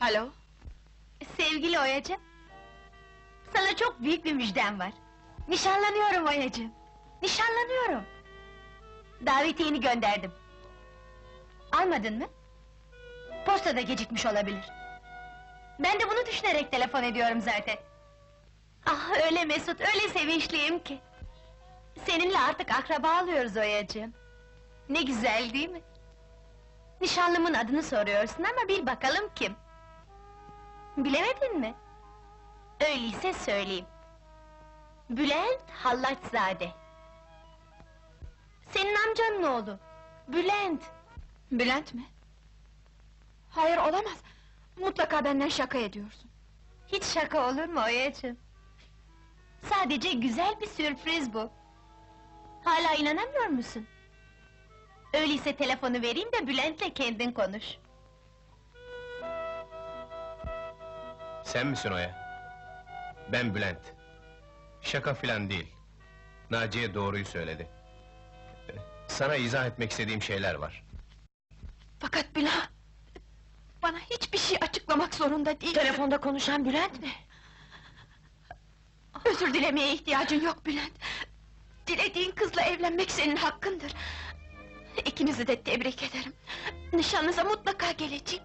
Alo? Sevgili Oyacığım, sana çok büyük bir müjdem var. Nişanlanıyorum Oyacığım, nişanlanıyorum. Davetiyeni gönderdim. Almadın mı? Postada gecikmiş olabilir. Ben de bunu düşünerek telefon ediyorum zaten. Ah öyle Mesut, öyle sevinçliyim ki. Seninle artık akraba oluyoruz Oyacığım. Ne güzel değil mi? Nişanlımın adını soruyorsun ama bil bakalım kim? Bilemedin mi? Öyleyse söyleyeyim. Bülent Hallaçzade. Senin amcanın oğlu. Bülent. Bülent mi? Hayır olamaz. Mutlaka benden şaka ediyorsun. Hiç şaka olur mu Oya'cığım? Sadece güzel bir sürpriz bu. Hala inanamıyor musun? Öyleyse telefonu vereyim de Bülent'le kendin konuş. Sen misin Oya? Ben Bülent. Şaka filan değil. Naciye doğruyu söyledi. Sana izah etmek istediğim şeyler var. Fakat Bülent... Bana hiçbir şey açıklamak zorunda değil. Telefonda konuşan Bülent mi? Özür dilemeye ihtiyacın yok Bülent. Dilediğin kızla evlenmek senin hakkındır. İkinizi de tebrik ederim. Nişanınıza mutlaka geleceğim.